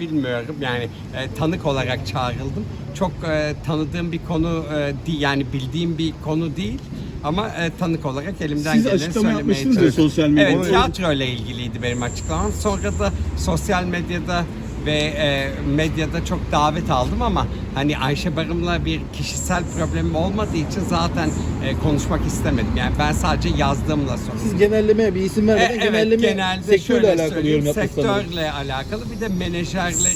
bilmiyorum. Yani e, tanık olarak çağrıldım. Çok e, tanıdığım bir konu e, değil yani bildiğim bir konu değil. Ama e, tanık olarak elimden Siz geleni açıklama söylemeye yapmışsınız ya sosyal medyada. Evet tiyatro ile ilgiliydi benim açıklamam. Sonra da sosyal medyada ve e, medyada çok davet aldım ama hani Ayşe Barım'la bir kişisel problemim olmadığı için zaten e, konuşmak istemedim. Yani ben sadece yazdığımla sorumluyum. Siz genelleme bir isim E, vermeden genelleme genelde sektörle alakalı yorum yapmak sanırım. sektörle alakalı bir de menajerlerin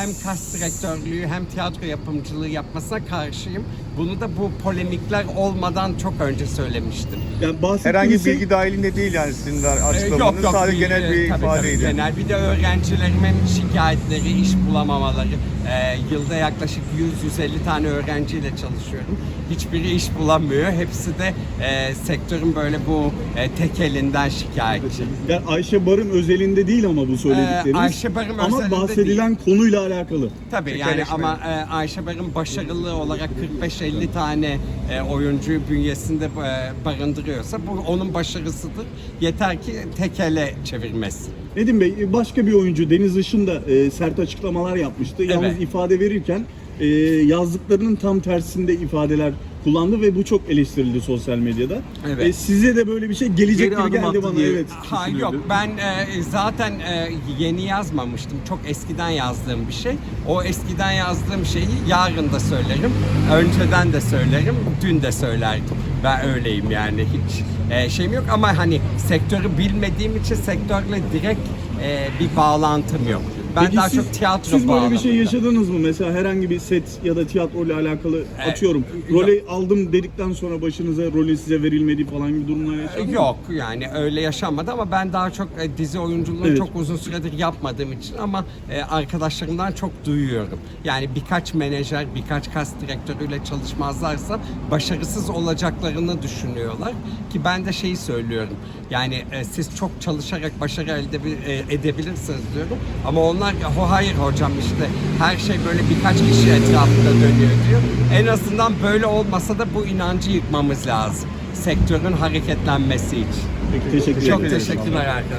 hem kas direktörlüğü hem tiyatro yapımcılığı yapmasına karşıyım. Bunu da bu polemikler olmadan çok önce söylemiştim. Yani bahsettiğiniz Herhangi bir şey- bilgi dahilinde değil yani sizin Ee, açıklamanız. Sadece değil, genel e, bir tabii, ifadeydi. tabii, genel bir de öğrencilerimin şikayetleri, iş bulamamaları. Ee, yılda yaklaşık 100-150 tane öğrenciyle çalışıyorum. Hiçbiri iş bulamıyor. Hepsi de e, sektörün böyle bu e, tek elinden şikayetçi. Yani Ayşe Barım özelinde değil ama bu söyledikleriniz. Ee, Ayşe Barım Ama özelinde bahsedilen konuyla alakalı. Tabii yani ama e, Ayşe Barın başarılı olarak 45-50 tane e, oyuncuyu bünyesinde e, barındırıyorsa bu onun başarısıdır. Yeter ki tekele çevirmesi. Nedim Bey başka bir oyuncu Deniz Işın da e, sert açıklamalar yapmıştı. Yalnız Evet. ifade verirken e, yazdıklarının tam tersinde ifadeler kullandı ve bu çok eleştirildi sosyal medyada. Evet. E, size de böyle bir şey gelecek Geri gibi geldi bana. diye Evet. Ha yok ben e, zaten e, yeni yazmamıştım. Çok eskiden yazdığım bir şey. O eskiden yazdığım şeyi yarın da söylerim. Önceden de söylerim. Dün de söylerdim. Ben öyleyim yani hiç e, şeyim yok ama hani sektörü bilmediğim için sektörle direkt e, bir bağlantım yok. Ben Peki daha siz- çok tiyatro Siz böyle bir şey yaşadınız mı? Mesela herhangi bir set ya da tiyatro ile alakalı E, atıyorum. yok. Rolü aldım dedikten sonra başınıza rolü size verilmediği falan gibi durumlar yaşadınız mı? Yok yani öyle yaşanmadı ama ben daha çok e, dizi oyunculuğunu Evet. çok uzun süredir yapmadığım için ama e, arkadaşlarımdan çok duyuyorum. Yani birkaç menajer, birkaç kas direktörüyle çalışmazlarsa başarısız olacaklarını düşünüyorlar. Ki ben de şeyi söylüyorum. Yani e, siz çok çalışarak başarı elde e, edebilirsiniz diyorum. Ama onlar "Ho, hayır hocam işte her şey böyle birkaç kişi etrafında dönüyor diyor. En azından böyle olmasa da bu inancı yıkmamız lazım. Sektörün hareketlenmesi için. Peki, teşekkür Çok teşekkürler arkadaşlar.